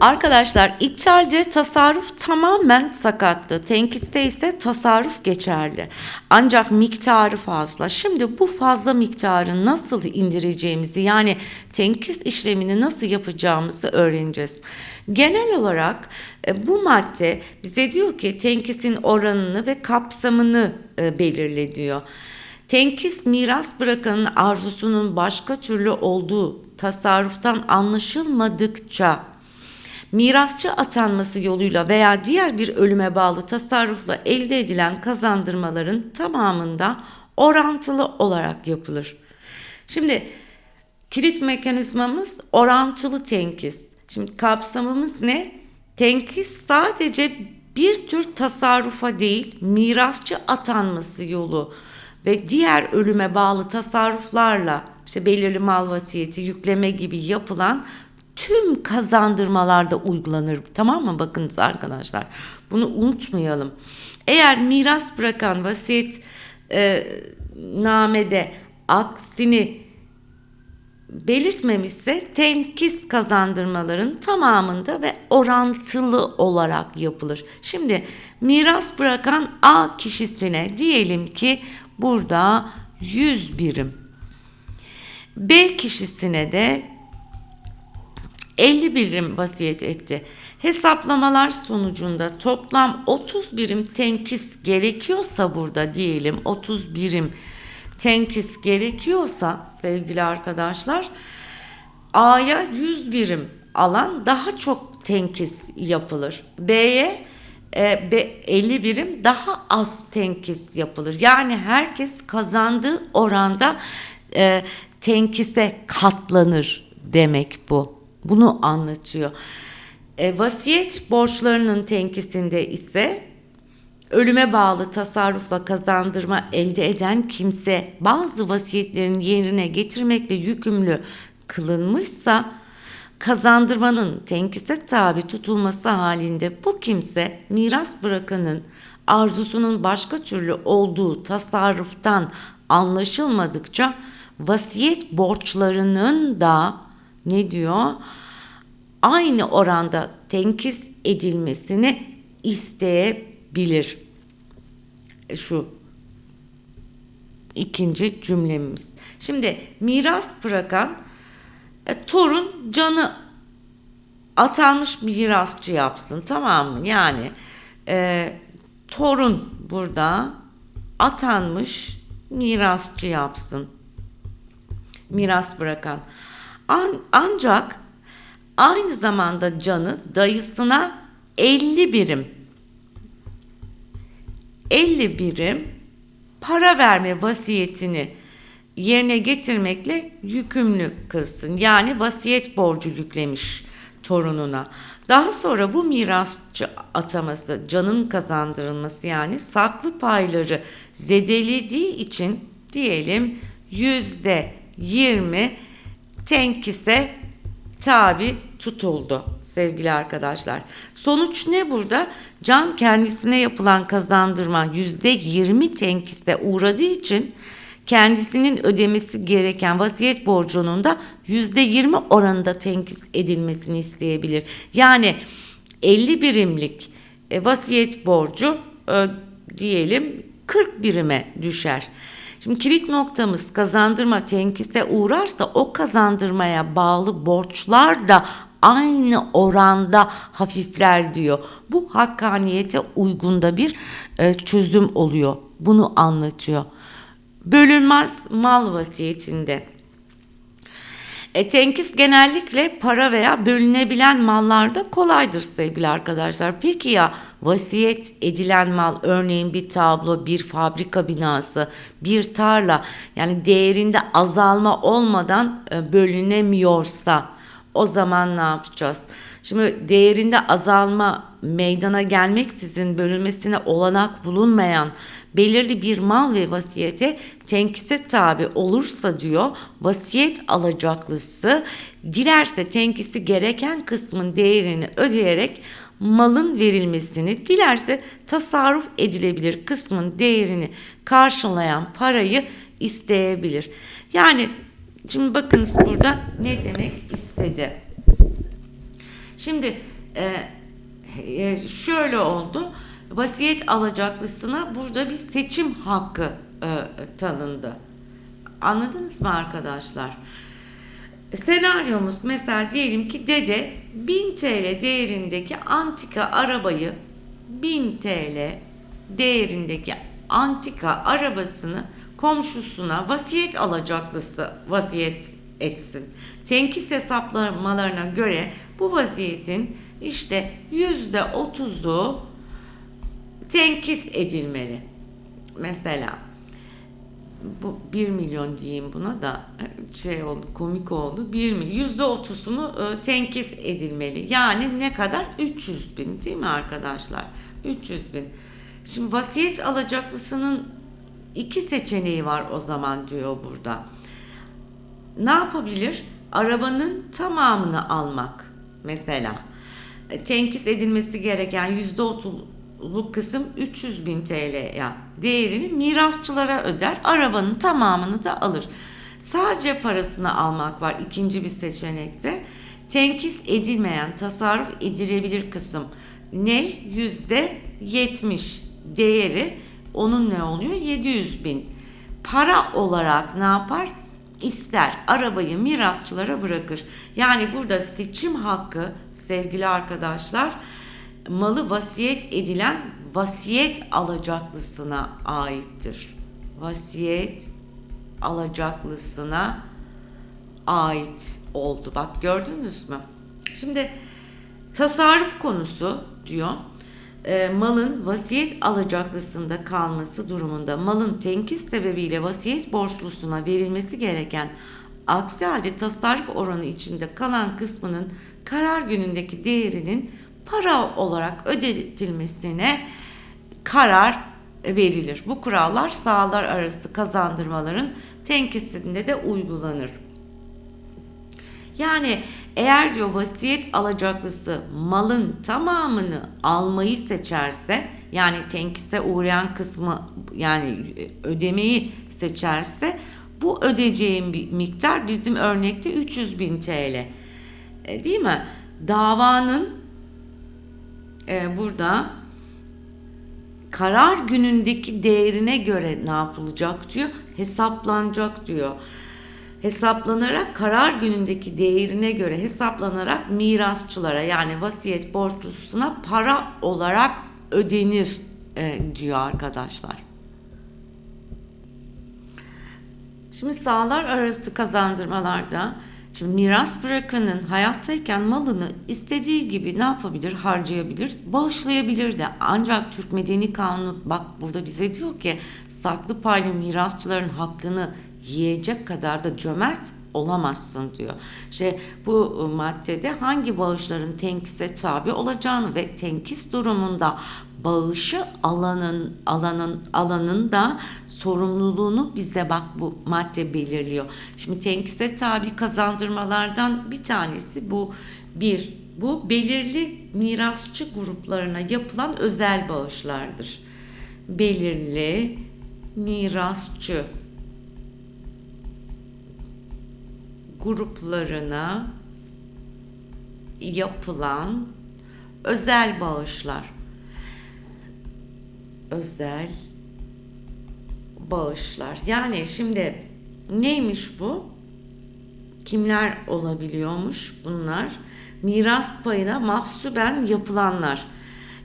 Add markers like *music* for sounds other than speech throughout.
Arkadaşlar iptalde tasarruf tamamen sakattı. Tenkiste ise tasarruf geçerli. Ancak miktarı fazla. Şimdi bu fazla miktarı nasıl indireceğimizi yani tenkis işlemini nasıl yapacağımızı öğreneceğiz. Genel olarak e, bu madde bize diyor ki tenkisin oranını ve kapsamını e, belirle diyor. Tenkis miras bırakanın arzusunun başka türlü olduğu tasarruftan anlaşılmadıkça mirasçı atanması yoluyla veya diğer bir ölüme bağlı tasarrufla elde edilen kazandırmaların tamamında orantılı olarak yapılır. Şimdi kilit mekanizmamız orantılı tenkis. Şimdi kapsamımız ne? Tenkis sadece bir tür tasarrufa değil, mirasçı atanması yolu ve diğer ölüme bağlı tasarruflarla işte belirli mal vasiyeti, yükleme gibi yapılan tüm kazandırmalarda uygulanır. Tamam mı? Bakınız arkadaşlar. Bunu unutmayalım. Eğer miras bırakan vasiyet e, namede aksini belirtmemişse tenkis kazandırmaların tamamında ve orantılı olarak yapılır. Şimdi miras bırakan A kişisine diyelim ki burada 100 birim. B kişisine de 50 birim vasiyet etti. Hesaplamalar sonucunda toplam 30 birim tenkis gerekiyorsa burada diyelim 30 birim tenkis gerekiyorsa sevgili arkadaşlar A'ya 100 birim alan daha çok tenkis yapılır. B'ye e, 50 birim daha az tenkis yapılır. Yani herkes kazandığı oranda e, tenkise katlanır demek bu. Bunu anlatıyor. E, vasiyet borçlarının tenkisinde ise ölüme bağlı tasarrufla kazandırma elde eden kimse bazı vasiyetlerin yerine getirmekle yükümlü kılınmışsa kazandırmanın tenkise tabi tutulması halinde bu kimse miras bırakanın arzusunun başka türlü olduğu tasarruftan anlaşılmadıkça vasiyet borçlarının da ne diyor? Aynı oranda tenkis edilmesini isteyebilir. E, Şu ikinci cümlemiz. Şimdi miras bırakan e, torun canı atanmış mirasçı yapsın tamam mı? Yani e, torun burada atanmış mirasçı yapsın. Miras bırakan. An, ancak aynı zamanda canı dayısına 50 birim 50 birim para verme vasiyetini yerine getirmekle yükümlü kılsın. Yani vasiyet borcu yüklemiş torununa. Daha sonra bu mirasçı ataması, canın kazandırılması yani saklı payları zedelediği için diyelim yüzde yirmi tenkise tabi tutuldu sevgili arkadaşlar. Sonuç ne burada? Can kendisine yapılan kazandırma yüzde yirmi tenkiste uğradığı için kendisinin ödemesi gereken vasiyet borcunun da yüzde yirmi oranında tenkis edilmesini isteyebilir. Yani 50 birimlik e, vasiyet borcu e, diyelim 40 birime düşer. Şimdi kilit noktamız kazandırma tenkise uğrarsa o kazandırmaya bağlı borçlar da aynı oranda hafifler diyor. Bu hakkaniyete uygunda bir e, çözüm oluyor. Bunu anlatıyor. Bölünmez mal vasiyetinde. E, tenkis genellikle para veya bölünebilen mallarda kolaydır sevgili arkadaşlar. Peki ya vasiyet edilen mal örneğin bir tablo, bir fabrika binası, bir tarla yani değerinde azalma olmadan e, bölünemiyorsa o zaman ne yapacağız? Şimdi değerinde azalma meydana gelmeksizin bölünmesine olanak bulunmayan belirli bir mal ve vasiyete tenkise tabi olursa diyor vasiyet alacaklısı dilerse tenkisi gereken kısmın değerini ödeyerek malın verilmesini dilerse tasarruf edilebilir kısmın değerini karşılayan parayı isteyebilir. Yani şimdi bakınız burada ne demek istedi. Şimdi e, e, şöyle oldu. Vasiyet alacaklısına burada bir seçim hakkı e, tanındı. Anladınız mı arkadaşlar? Senaryomuz mesela diyelim ki dede 1000 TL değerindeki antika arabayı 1000 TL değerindeki antika arabasını komşusuna vasiyet alacaklısı vasiyet etsin. Tenkis hesaplamalarına göre bu vaziyetin işte yüzde otuzu tenkis edilmeli. Mesela bu 1 milyon diyeyim buna da şey oldu komik oldu. 1 milyon yüzde otuzunu e, tenkis edilmeli. Yani ne kadar? 300 bin değil mi arkadaşlar? 300 bin. Şimdi vasiyet alacaklısının iki seçeneği var o zaman diyor burada. Ne yapabilir? Arabanın tamamını almak mesela. E, tenkis edilmesi gereken yüzde otuzluk kısım 300 bin TL'ye değerini mirasçılara öder. Arabanın tamamını da alır. Sadece parasını almak var ikinci bir seçenekte. Tenkis edilmeyen, tasarruf edilebilir kısım ne? Yüzde 70 değeri onun ne oluyor? 700 bin. Para olarak ne yapar? ister arabayı mirasçılara bırakır. Yani burada seçim hakkı sevgili arkadaşlar malı vasiyet edilen vasiyet alacaklısına aittir. Vasiyet alacaklısına ait oldu. Bak gördünüz mü? Şimdi tasarruf konusu diyor. E, malın vasiyet alacaklısında kalması durumunda malın tenkis sebebiyle vasiyet borçlusuna verilmesi gereken aksi halde tasarruf oranı içinde kalan kısmının karar günündeki değerinin para olarak ödetilmesine karar verilir. Bu kurallar sahalar arası kazandırmaların tenkisinde de uygulanır. Yani eğer diyor vasiyet alacaklısı malın tamamını almayı seçerse yani tenkise uğrayan kısmı yani ödemeyi seçerse bu ödeyeceğim bir miktar bizim örnekte 300 bin TL. E, değil mi? Davanın e, burada karar günündeki değerine göre ne yapılacak diyor? Hesaplanacak diyor hesaplanarak karar günündeki değerine göre hesaplanarak mirasçılara yani vasiyet borçlusuna para olarak ödenir e, diyor arkadaşlar. Şimdi sağlar arası kazandırmalarda Şimdi miras bırakanın hayattayken malını istediği gibi ne yapabilir? Harcayabilir, bağışlayabilir de. Ancak Türk Medeni Kanunu bak burada bize diyor ki saklı paylı mirasçıların hakkını yiyecek kadar da cömert olamazsın diyor. İşte bu maddede hangi bağışların tenkise tabi olacağını ve tenkis durumunda bağışı alanın alanın alanın da sorumluluğunu bize bak bu madde belirliyor. Şimdi tenkise tabi kazandırmalardan bir tanesi bu bir bu belirli mirasçı gruplarına yapılan özel bağışlardır. Belirli mirasçı gruplarına yapılan özel bağışlar. Özel bağışlar. Yani şimdi neymiş bu? Kimler olabiliyormuş bunlar? Miras payına mahsuben yapılanlar.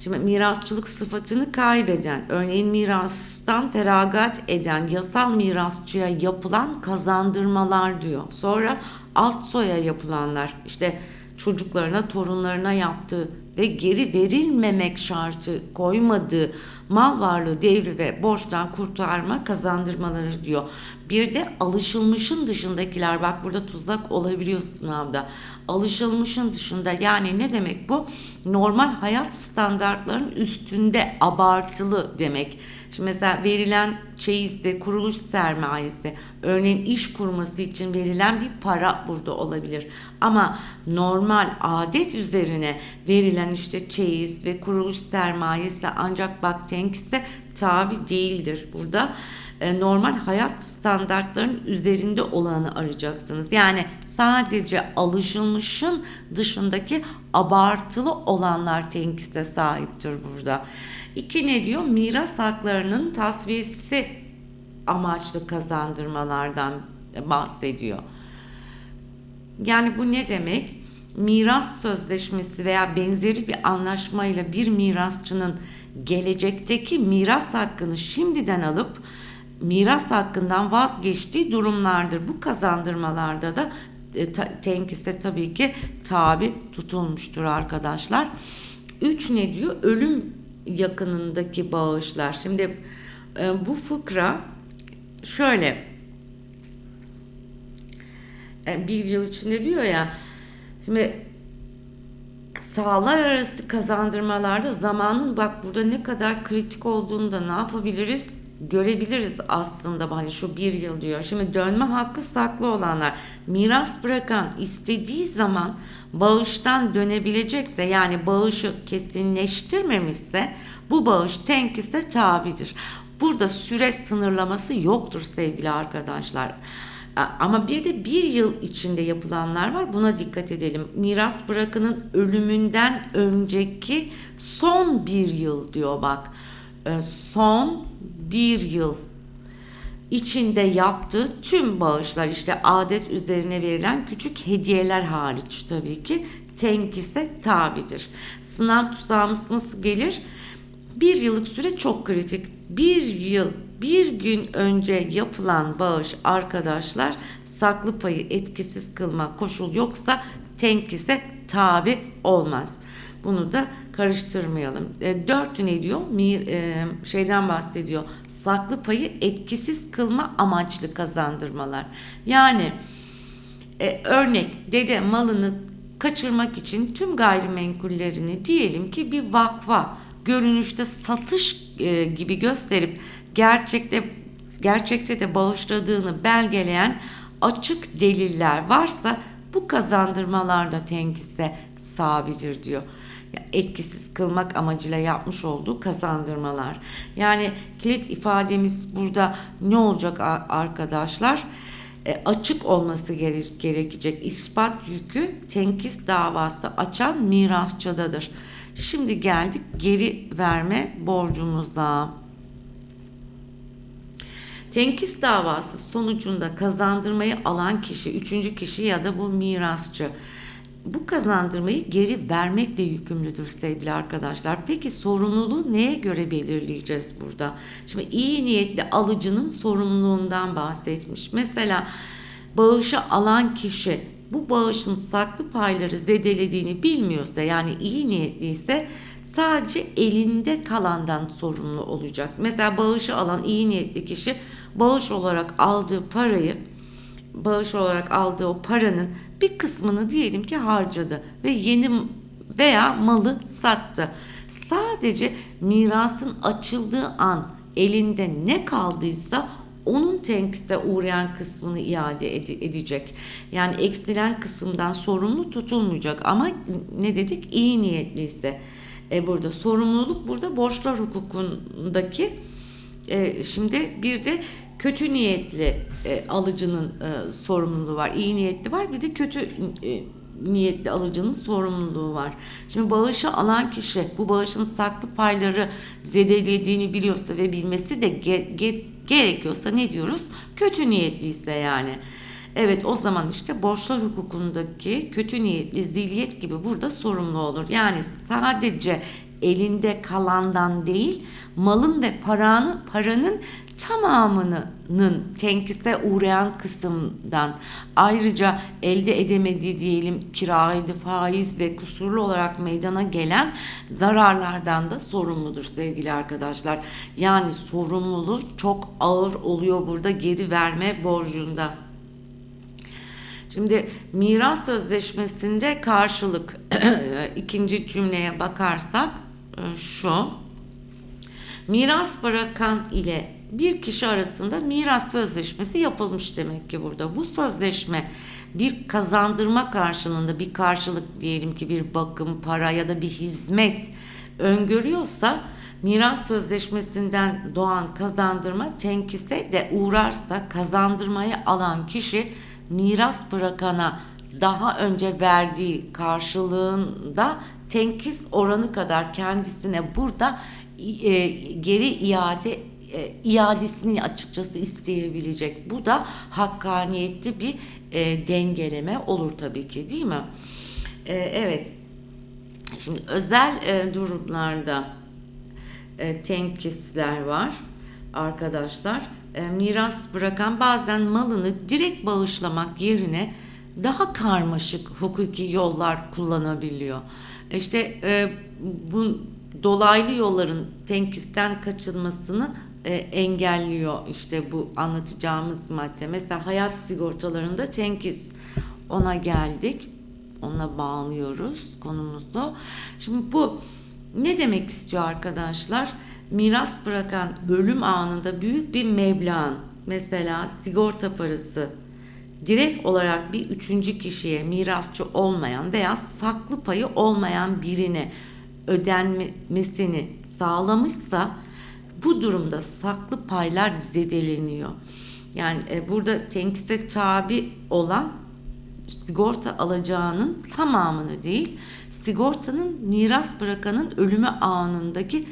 Şimdi mirasçılık sıfatını kaybeden, örneğin mirastan feragat eden yasal mirasçıya yapılan kazandırmalar diyor. Sonra alt soya yapılanlar, işte çocuklarına, torunlarına yaptığı ve geri verilmemek şartı koymadığı mal varlığı devri ve borçtan kurtarma kazandırmaları diyor. Bir de alışılmışın dışındakiler bak burada tuzak olabiliyor sınavda. Alışılmışın dışında yani ne demek bu? Normal hayat standartlarının üstünde abartılı demek. Şimdi mesela verilen çeyiz ve kuruluş sermayesi örneğin iş kurması için verilen bir para burada olabilir. Ama normal adet üzerine verilen işte çeyiz ve kuruluş sermayesi ancak bak tenkise tabi değildir. Burada e, normal hayat standartlarının üzerinde olanı arayacaksınız. Yani sadece alışılmışın dışındaki abartılı olanlar tenkiste sahiptir burada. İki ne diyor? Miras haklarının tasfiyesi amaçlı kazandırmalardan bahsediyor. Yani bu ne demek? Miras sözleşmesi veya benzeri bir anlaşmayla bir mirasçının gelecekteki miras hakkını şimdiden alıp miras hakkından vazgeçtiği durumlardır. Bu kazandırmalarda da e, tenkise tabii ki tabi tutulmuştur arkadaşlar. Üç ne diyor? Ölüm yakınındaki bağışlar. Şimdi e, bu fıkra şöyle e, bir yıl içinde diyor ya şimdi sağlar arası kazandırmalarda zamanın bak burada ne kadar kritik olduğunu da ne yapabiliriz görebiliriz aslında hani şu bir yıl diyor. Şimdi dönme hakkı saklı olanlar miras bırakan istediği zaman bağıştan dönebilecekse yani bağışı kesinleştirmemişse bu bağış tenkise tabidir. Burada süre sınırlaması yoktur sevgili arkadaşlar. Ama bir de bir yıl içinde yapılanlar var. Buna dikkat edelim. Miras bırakının ölümünden önceki son bir yıl diyor bak. Son bir yıl içinde yaptığı tüm bağışlar işte adet üzerine verilen küçük hediyeler hariç tabii ki tenkise tabidir. Sınav tuzağımız nasıl gelir? Bir yıllık süre çok kritik. Bir yıl, bir gün önce yapılan bağış arkadaşlar saklı payı etkisiz kılma koşul yoksa tenkise tabi olmaz. Bunu da karıştırmayalım. E, dört ne diyor? Mir, e, şeyden bahsediyor. Saklı payı etkisiz kılma amaçlı kazandırmalar. Yani e, örnek dede malını kaçırmak için tüm gayrimenkullerini diyelim ki bir vakfa görünüşte satış e, gibi gösterip gerçekte gerçekte de bağışladığını belgeleyen açık deliller varsa bu kazandırmalarda tenkise sabidir diyor etkisiz kılmak amacıyla yapmış olduğu kazandırmalar. Yani kilit ifademiz burada ne olacak arkadaşlar? E, açık olması gerekecek ispat yükü tenkis davası açan mirasçıdadır. Şimdi geldik geri verme borcumuza. Tenkis davası sonucunda kazandırmayı alan kişi, üçüncü kişi ya da bu mirasçı bu kazandırmayı geri vermekle yükümlüdür sevgili arkadaşlar. Peki sorumluluğu neye göre belirleyeceğiz burada? Şimdi iyi niyetli alıcının sorumluluğundan bahsetmiş. Mesela bağışı alan kişi bu bağışın saklı payları zedelediğini bilmiyorsa yani iyi niyetliyse sadece elinde kalandan sorumlu olacak. Mesela bağışı alan iyi niyetli kişi bağış olarak aldığı parayı bağış olarak aldığı o paranın bir kısmını diyelim ki harcadı ve yeni veya malı sattı. Sadece mirasın açıldığı an elinde ne kaldıysa onun tenkiste uğrayan kısmını iade ed- edecek. Yani eksilen kısımdan sorumlu tutulmayacak ama ne dedik iyi niyetliyse e, burada sorumluluk burada borçlar hukukundaki e, şimdi bir de kötü niyetli e, alıcının e, sorumluluğu var. İyi niyetli var bir de kötü e, niyetli alıcının sorumluluğu var. Şimdi bağışı alan kişi bu bağışın saklı payları zedelediğini biliyorsa ve bilmesi de ge- ge- gerekiyorsa ne diyoruz? Kötü niyetliyse yani. Evet o zaman işte borçlar hukukundaki kötü niyetli zilyet gibi burada sorumlu olur. Yani sadece elinde kalandan değil malın ve paranın paranın tamamının tenkiste uğrayan kısımdan ayrıca elde edemediği diyelim kiraydı, faiz ve kusurlu olarak meydana gelen zararlardan da sorumludur sevgili arkadaşlar. Yani sorumluluğu çok ağır oluyor burada geri verme borcunda. Şimdi miras sözleşmesinde karşılık *clears throat* ikinci cümleye bakarsak şu. Miras bırakan ile bir kişi arasında miras sözleşmesi yapılmış demek ki burada. Bu sözleşme bir kazandırma karşılığında bir karşılık diyelim ki bir bakım, para ya da bir hizmet öngörüyorsa miras sözleşmesinden doğan kazandırma tenkise de uğrarsa kazandırmayı alan kişi miras bırakana daha önce verdiği karşılığında tenkis oranı kadar kendisine burada e, geri iade e, iadesini açıkçası isteyebilecek. Bu da hakkaniyetli bir e, dengeleme olur tabii ki değil mi? E, evet. Şimdi özel e, durumlarda e, tenkisler var arkadaşlar. E, miras bırakan bazen malını direkt bağışlamak yerine daha karmaşık hukuki yollar kullanabiliyor. İşte e, bu dolaylı yolların tenkisten kaçınmasını e, engelliyor işte bu anlatacağımız madde. Mesela hayat sigortalarında tenkis ona geldik. Ona bağlıyoruz konumuzu. Şimdi bu ne demek istiyor arkadaşlar? Miras bırakan ölüm anında büyük bir meblağın mesela sigorta parası direkt olarak bir üçüncü kişiye mirasçı olmayan veya saklı payı olmayan birine ödenmesini sağlamışsa bu durumda saklı paylar zedeleniyor. Yani e, burada tenkise tabi olan sigorta alacağının tamamını değil, sigortanın miras bırakanın ölümü anındaki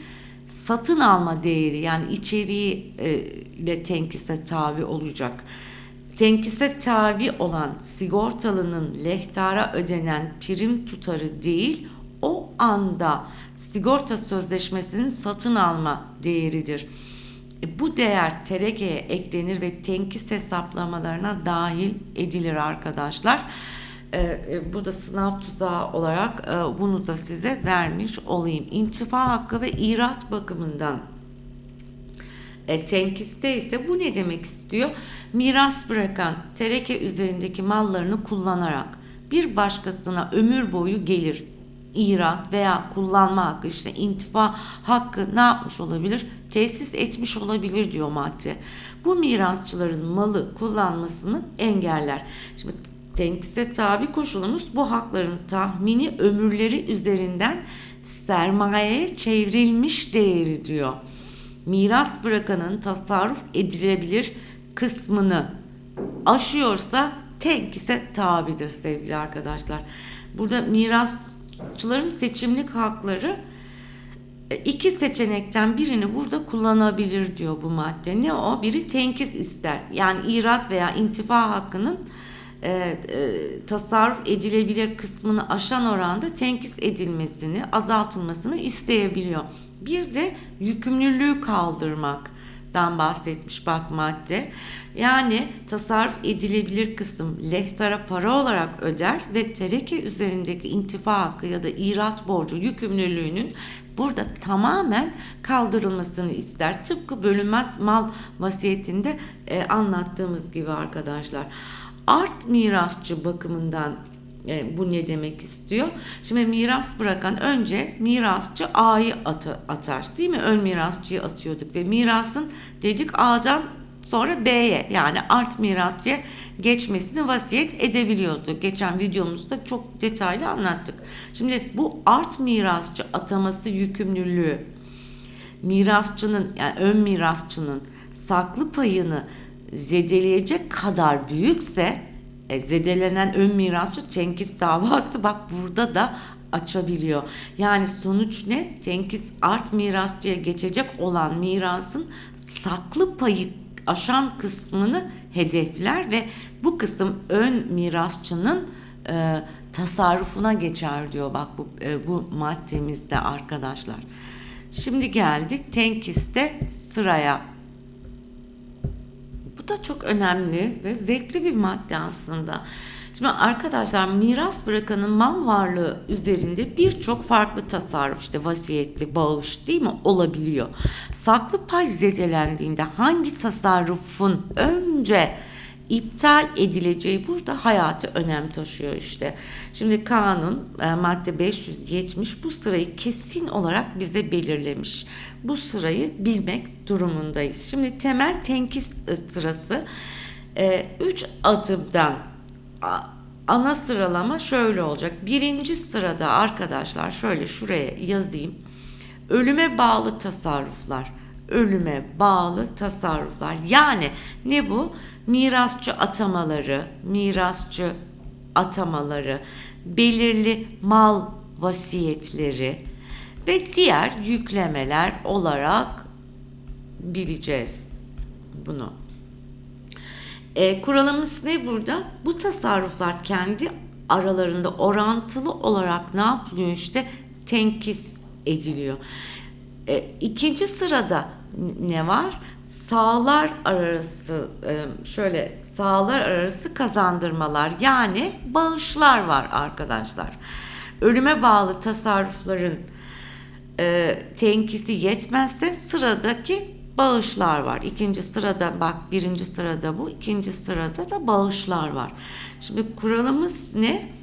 satın alma değeri yani içeriği e, ile tenkise tabi olacak. Tenkise tabi olan sigortalının lehtara ödenen prim tutarı değil, o anda sigorta sözleşmesinin satın alma değeridir. E, bu değer terekeye eklenir ve tenkis hesaplamalarına dahil edilir arkadaşlar. E, e, bu da sınav tuzağı olarak bunu da size vermiş olayım. İntifa hakkı ve irat bakımından e, tenkiste ise bu ne demek istiyor? Miras bırakan tereke üzerindeki mallarını kullanarak bir başkasına ömür boyu gelir irat veya kullanma hakkı işte intifa hakkı ne yapmış olabilir? Tesis etmiş olabilir diyor madde. Bu mirasçıların malı kullanmasını engeller. Şimdi tenkise tabi koşulumuz bu hakların tahmini ömürleri üzerinden sermayeye çevrilmiş değeri diyor. Miras bırakanın tasarruf edilebilir kısmını aşıyorsa tenkise tabidir sevgili arkadaşlar. Burada miras Sanatçıların seçimlik hakları e, iki seçenekten birini burada kullanabilir diyor bu madde. Ne o? Biri tenkis ister. Yani irat veya intifa hakkının e, e, tasarruf edilebilir kısmını aşan oranda tenkis edilmesini, azaltılmasını isteyebiliyor. Bir de yükümlülüğü kaldırmak dan bahsetmiş bak madde. Yani tasarruf edilebilir kısım lehtara para olarak öder ve tereke üzerindeki intifa hakkı ya da irat borcu yükümlülüğünün burada tamamen kaldırılmasını ister. Tıpkı bölünmez mal vasiyetinde e, anlattığımız gibi arkadaşlar. Art mirasçı bakımından e, bu ne demek istiyor? Şimdi miras bırakan önce mirasçı A'yı atı, atar değil mi? Ön mirasçıyı atıyorduk ve mirasın dedik A'dan sonra B'ye yani art mirasçıya geçmesini vasiyet edebiliyordu. Geçen videomuzda çok detaylı anlattık. Şimdi bu art mirasçı ataması yükümlülüğü mirasçının yani ön mirasçının saklı payını zedeleyecek kadar büyükse e, zedelenen ön mirasçı tenkis davası bak burada da açabiliyor. Yani sonuç ne? Tenkis art mirasçıya geçecek olan mirasın saklı payı aşan kısmını hedefler ve bu kısım ön mirasçının e, tasarrufuna geçer diyor bak bu e, bu maddemizde arkadaşlar. Şimdi geldik tenkiste sıraya da çok önemli ve zevkli bir madde aslında. Şimdi arkadaşlar miras bırakanın mal varlığı üzerinde birçok farklı tasarruf işte vasiyetti, bağış değil mi olabiliyor. Saklı pay zedelendiğinde hangi tasarrufun önce iptal edileceği burada hayatı önem taşıyor işte. Şimdi kanun e, madde 570 bu sırayı kesin olarak bize belirlemiş. Bu sırayı bilmek durumundayız. Şimdi temel tenkis sırası 3 e, adımdan ana sıralama şöyle olacak. Birinci sırada arkadaşlar şöyle şuraya yazayım. Ölüme bağlı tasarruflar. Ölüme bağlı tasarruflar. Yani ne bu? Mirasçı atamaları, mirasçı atamaları, belirli mal vasiyetleri ve diğer yüklemeler olarak bileceğiz bunu. E, kuralımız ne burada? Bu tasarruflar kendi aralarında orantılı olarak ne yapılıyor işte tenkis ediliyor. E, ikinci sırada ne var? Sağlar arası e, şöyle sağlar arası kazandırmalar yani bağışlar var arkadaşlar. Ölüme bağlı tasarrufların e, tenkisi yetmezse sıradaki bağışlar var. İkinci sırada bak birinci sırada bu, ikinci sırada da bağışlar var. Şimdi kuralımız ne?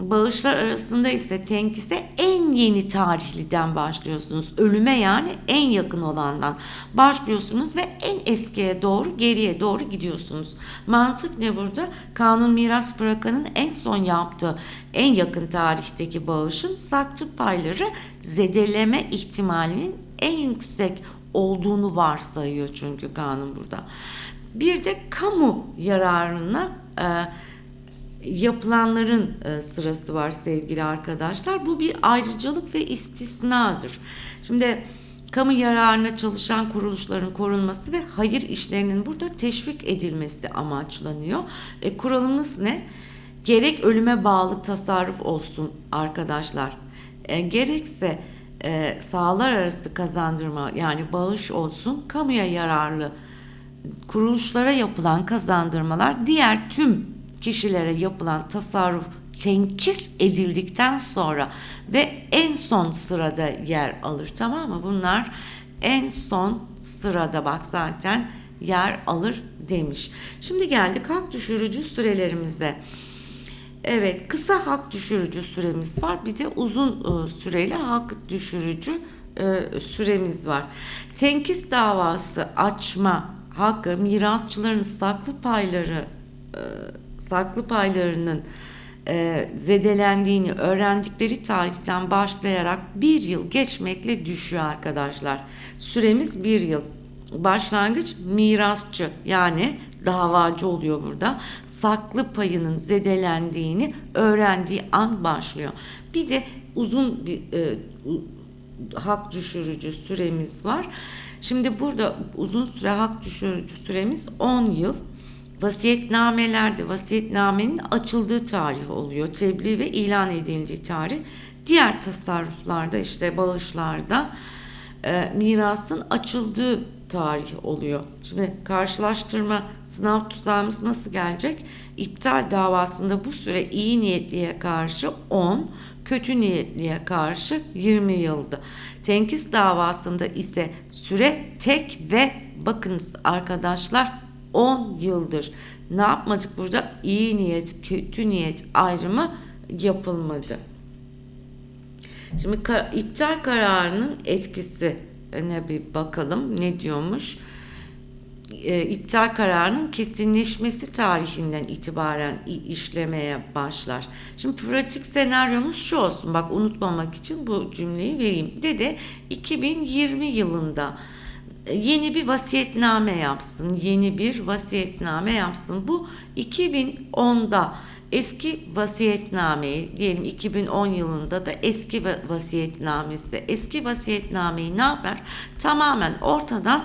Bağışlar arasında ise tenkise en yeni tarihliden başlıyorsunuz. Ölüme yani en yakın olandan başlıyorsunuz ve en eskiye doğru geriye doğru gidiyorsunuz. Mantık ne burada? Kanun miras bırakanın en son yaptığı en yakın tarihteki bağışın saklı payları zedeleme ihtimalinin en yüksek olduğunu varsayıyor çünkü kanun burada. Bir de kamu yararına e, yapılanların e, sırası var sevgili arkadaşlar. Bu bir ayrıcalık ve istisnadır. Şimdi kamu yararına çalışan kuruluşların korunması ve hayır işlerinin burada teşvik edilmesi amaçlanıyor. E, kuralımız ne? Gerek ölüme bağlı tasarruf olsun arkadaşlar. E, gerekse e, sağlar arası kazandırma yani bağış olsun kamuya yararlı kuruluşlara yapılan kazandırmalar diğer tüm kişilere yapılan tasarruf tenkis edildikten sonra ve en son sırada yer alır tamam mı? Bunlar en son sırada bak zaten yer alır demiş. Şimdi geldik hak düşürücü sürelerimize. Evet kısa hak düşürücü süremiz var. Bir de uzun e, süreli hak düşürücü e, süremiz var. Tenkis davası açma hakkı mirasçıların saklı payları e, saklı paylarının e, zedelendiğini öğrendikleri tarihten başlayarak bir yıl geçmekle düşüyor arkadaşlar. Süremiz bir yıl. Başlangıç mirasçı yani davacı oluyor burada. Saklı payının zedelendiğini öğrendiği an başlıyor. Bir de uzun bir e, hak düşürücü süremiz var. Şimdi burada uzun süre hak düşürücü süremiz 10 yıl. Vasiyetnamelerde vasiyetnamenin açıldığı tarih oluyor. Tebliğ ve ilan edildiği tarih. Diğer tasarruflarda işte bağışlarda e, mirasın açıldığı tarih oluyor. Şimdi karşılaştırma sınav tuzağımız nasıl gelecek? İptal davasında bu süre iyi niyetliye karşı 10, kötü niyetliye karşı 20 yıldı. Tenkis davasında ise süre tek ve bakınız arkadaşlar 10 yıldır. Ne yapmadık burada? İyi niyet, kötü niyet ayrımı yapılmadı. Şimdi iptal kararının etkisi ne bir bakalım ne diyormuş. E, iptal kararının kesinleşmesi tarihinden itibaren işlemeye başlar. Şimdi pratik senaryomuz şu olsun. Bak unutmamak için bu cümleyi vereyim. Dede 2020 yılında yeni bir vasiyetname yapsın. Yeni bir vasiyetname yapsın. Bu 2010'da eski vasiyetnameyi diyelim 2010 yılında da eski vasiyetnamesi eski vasiyetnameyi ne yapar? Tamamen ortadan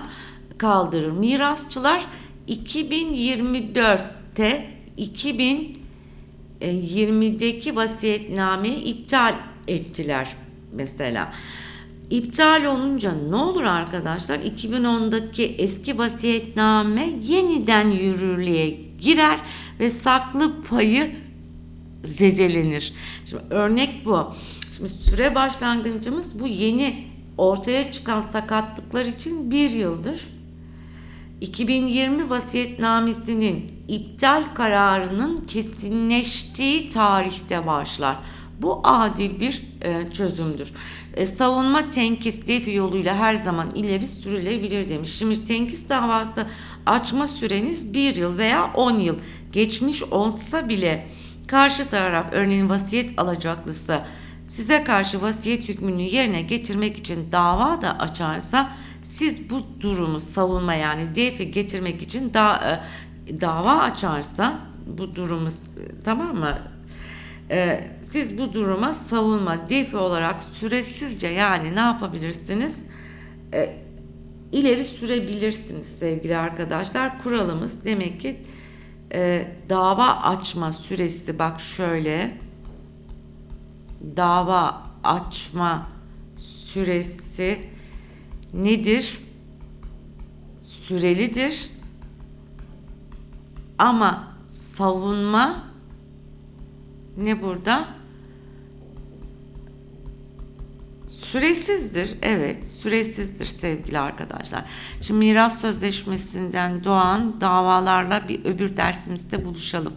kaldırır. Mirasçılar 2024'te 2020'deki vasiyetnameyi iptal ettiler mesela. İptal olunca ne olur arkadaşlar? 2010'daki eski vasiyetname yeniden yürürlüğe girer ve saklı payı zedelenir. Şimdi örnek bu. Şimdi süre başlangıcımız bu yeni ortaya çıkan sakatlıklar için bir yıldır. 2020 vasiyetnamesinin iptal kararının kesinleştiği tarihte başlar. Bu adil bir e, çözümdür. E, savunma tenkisliği yoluyla her zaman ileri sürülebilir demiş. Şimdi tenkis davası açma süreniz bir yıl veya 10 yıl geçmiş olsa bile karşı taraf örneğin vasiyet alacaklısı size karşı vasiyet hükmünü yerine getirmek için dava da açarsa siz bu durumu savunma yani defi getirmek için da, e, dava açarsa bu durumu tamam mı? E, siz bu duruma savunma defi olarak süresizce yani ne yapabilirsiniz? E, ileri sürebilirsiniz sevgili arkadaşlar. Kuralımız demek ki e, dava açma süresi bak şöyle dava açma süresi nedir? Sürelidir. Ama savunma ne burada? Süresizdir. Evet, süresizdir sevgili arkadaşlar. Şimdi miras sözleşmesinden doğan davalarla bir öbür dersimizde buluşalım.